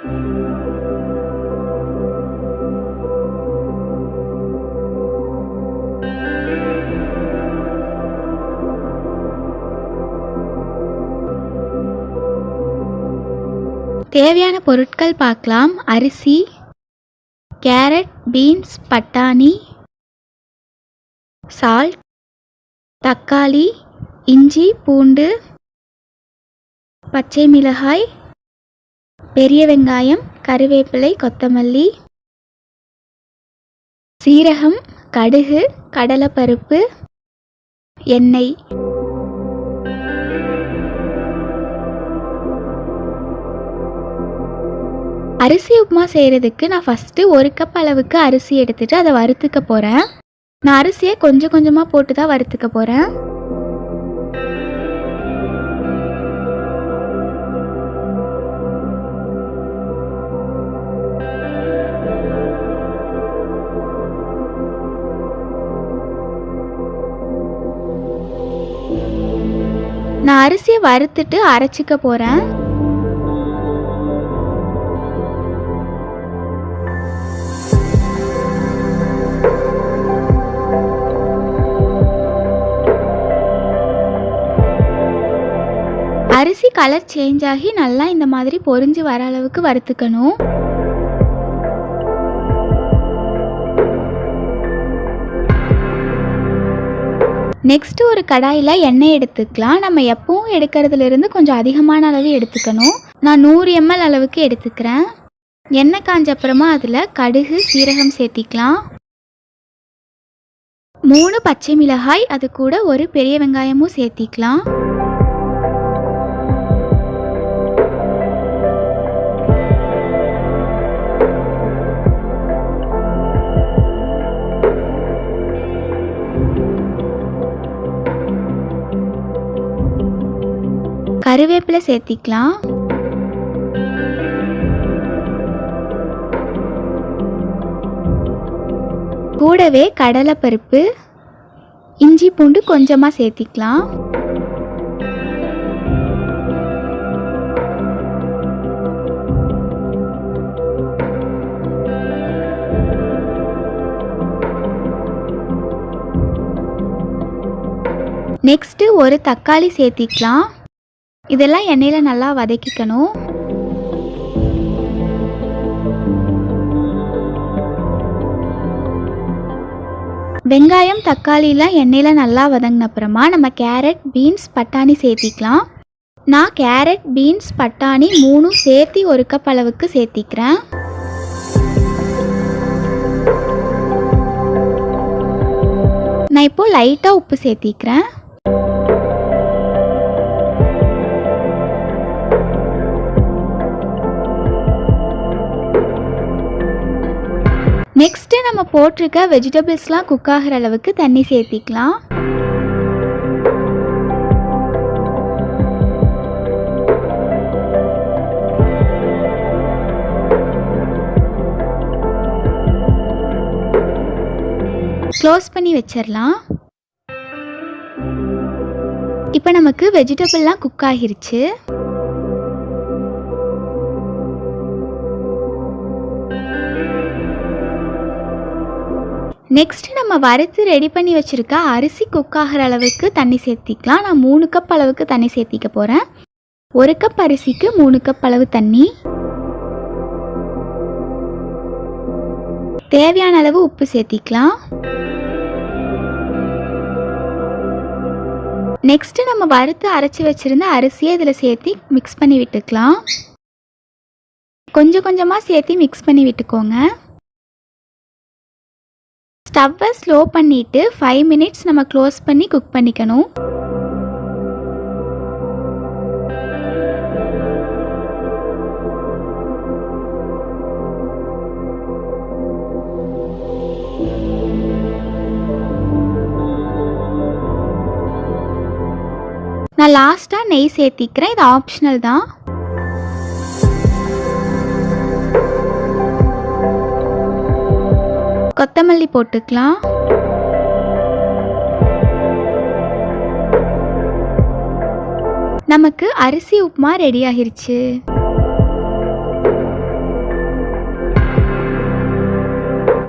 தேவையான பொருட்கள் பார்க்கலாம். அரிசி கேரட் பீன்ஸ் பட்டாணி சால்ட் தக்காளி இஞ்சி பூண்டு பச்சை மிளகாய் பெரிய வெங்காயம் கருவேப்பிலை கொத்தமல்லி சீரகம் கடுகு கடலைப்பருப்பு எண்ணெய். அரிசி உப்புமா செய்கிறதுக்கு நான் ஃபஸ்ட்டு ஒரு கப் அளவுக்கு அரிசி எடுத்துட்டு அதை வறுத்துக்க போகிறேன் நான் அரிசியை கொஞ்சம் கொஞ்சமாக போட்டு தான் வறுத்துக்க போகிறேன் நான் அரிசியை வறுத்துட்டு அரைச்சிக்க போகிறேன் அரிசி கலர் சேஞ்ச் ஆகி நல்லா இந்த மாதிரி பொரிஞ்சு வர அளவுக்கு வறுத்துக்கணும். நெக்ஸ்ட் ஒரு கடாயில் எண்ணெய் எடுத்துக்கலாம். நம்ம எப்பவும் எடுக்கிறதுல இருந்து கொஞ்சம் அதிகமான அளவு எடுத்துக்கணும். நான் நூறு எம்எல் அளவுக்கு எடுத்துக்கிறேன். எண்ணெய் காஞ்ச அப்புறமா அதில் கடுகு சீரகம் சேர்த்திக்கலாம். மூணு பச்சை மிளகாய் அது கூட ஒரு பெரிய வெங்காயமும் சேர்த்திக்கலாம். கருவேப்பிலை சேர்த்திக்கலாம். கூடவே கடலைப்பருப்பு இஞ்சி பூண்டு கொஞ்சமாக சேர்த்திக்கலாம். நெக்ஸ்ட்டு ஒரு தக்காளி சேர்த்திக்கலாம். இதெல்லாம் எண்ணெயில் நல்லா வதக்கிக்கணும். வெங்காயம் தக்காளிலாம் எண்ணெயில் நல்லா வதங்கின அப்புறமா நம்ம கேரட் பீன்ஸ் பட்டாணி சேர்த்திக்கலாம். நான் கேரட் பீன்ஸ் பட்டாணி மூணும் சேர்த்தி ஒரு கப் அளவுக்கு சேர்த்திக்கிறேன். நான் இப்போ லைட்டாக உப்பு சேர்த்திக்கிறேன். போட்டிருக்க வெஜிடபிள்ஸ்லாம் குக் ஆகிற அளவுக்கு தண்ணி சேர்த்திக்கலாம். க்ளோஸ் பண்ணி வச்சிடலாம் இப்போ நமக்கு வெஜிடபிள்லாம் குக் ஆகிருச்சு. நெக்ஸ்ட் நம்ம வறுத்து ரெடி பண்ணி வச்சுருக்க அரிசி குக் ஆகிற அளவுக்கு தண்ணி சேர்த்திக்கலாம். நான் மூணு கப் அளவுக்கு தண்ணி சேர்த்திக்க போகிறேன் ஒரு கப் அரிசிக்கு மூணு கப் அளவு தண்ணி. தேவையான அளவு உப்பு சேர்த்திக்கலாம். நெக்ஸ்ட்டு நம்ம வறுத்து அரைச்சி வச்சுருந்த அரிசியை இதில் சேர்த்து மிக்ஸ் பண்ணி விட்டுக்கலாம். கொஞ்சம் கொஞ்சமாக சேர்த்து மிக்ஸ் பண்ணி விட்டுக்கோங்க. ஸ்டவ்வை ஸ்லோ பண்ணிவிட்டு ஃபைவ் மினிட்ஸ் நம்ம க்ளோஸ் பண்ணி குக் பண்ணிக்கணும். நான் லாஸ்ட்டாக நெய் சேர்த்திக்கிறேன். இது ஆப்ஷனல் தான். கொத்தமல்லி போட்டுக்கலாம். நமக்கு அரிசி உப்புமா ரெடி ஆகிருச்சு.